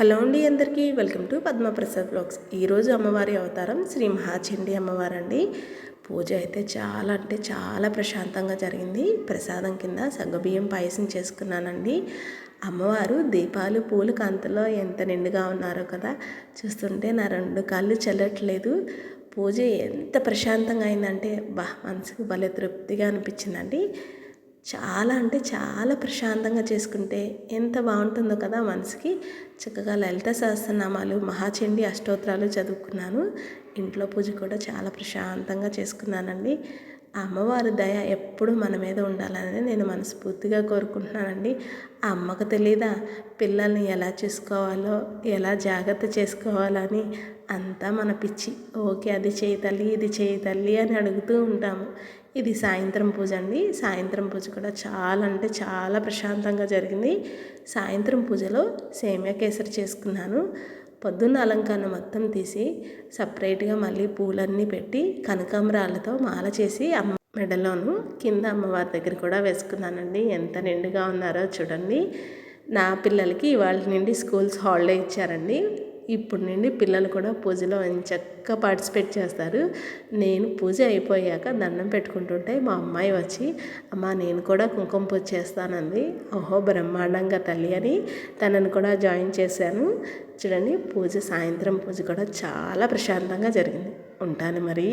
Hello అండి అందరికీ welcome to Padma Prasad blogs ఈరోజు అమ్మవారి అవతారం శ్రీ మహాచండి అమ్మవారు అండి. పూజ అయితే చాలా అంటే చాలా ప్రశాంతంగా జరిగింది. ప్రసాదం కింద సగ్గుబియ్యం పాయసం చేసుకున్నానండి. అమ్మవారు దీపాలు పూల కాంతిలో ఎంత నిండుగా ఉన్నారో కదా చూస్తుంటే నా రెండు కాళ్ళు చెల్లట్లేదు. పూజ ఎంత ప్రశాంతంగా అయిందంటే బా మనసుకు భలే తృప్తిగా అనిపించిందండి. చాలా అంటే చాలా ప్రశాంతంగా చేసుకుంటే ఎంత బాగుంటుందో కదా మనసుకి. చక్కగా లలిత సహస్రనామాలు మహాచండి అష్టోత్తరాలు చదువుకున్నాను. ఇంట్లో పూజ కూడా చాలా ప్రశాంతంగా చేసుకున్నానండి. ఆ అమ్మవారి దయ ఎప్పుడు మన మీద ఉండాలని నేను మనస్ఫూర్తిగా కోరుకుంటున్నానండి. ఆ అమ్మకు తెలీదా? పిల్లల్ని ఎలా చూసుకోవాలో ఎలా జాగ్రత్త చేసుకోవాలని అంతా మన పిచ్చి. ఓకే అది చేయి తల్లి ఇది చేయి తల్లి అని అడుగుతూ ఉంటాము. ఇది సాయంత్రం పూజ అండి. సాయంత్రం పూజ కూడా చాలా అంటే చాలా ప్రశాంతంగా జరిగింది. సాయంత్రం పూజలో సేమియా కేసరి చేసుకున్నాను. పొద్దున్న అలంకరణ మొత్తం తీసి సపరేట్గా మళ్ళీ పూలన్నీ పెట్టి కనకాంబరాలతో మాల చేసి అమ్మ మెడలోను కింద అమ్మవారి దగ్గర కూడా వేసుకున్నానండి. ఎంత నిండుగా ఉన్నారో చూడండి. నా పిల్లలకి ఇవాళ నుండి స్కూల్స్ హాలిడే ఇచ్చారండి. ఇప్పుడు నుండి పిల్లలు కూడా పూజలో చక్కగా పార్టిసిపేట్ చేస్తారు. నేను పూజ అయిపోయాక దండం పెట్టుకుంటుంటే మా అమ్మాయి వచ్చి అమ్మ నేను కూడా కుంకుమ పూజ చేస్తానంది. ఓహో బ్రహ్మాండంగా తల్లి అని తనను కూడా జాయిన్ చేశాను. చూడండి పూజ సాయంత్రం పూజ కూడా చాలా ప్రశాంతంగా జరిగింది. ఉంటాను మరి.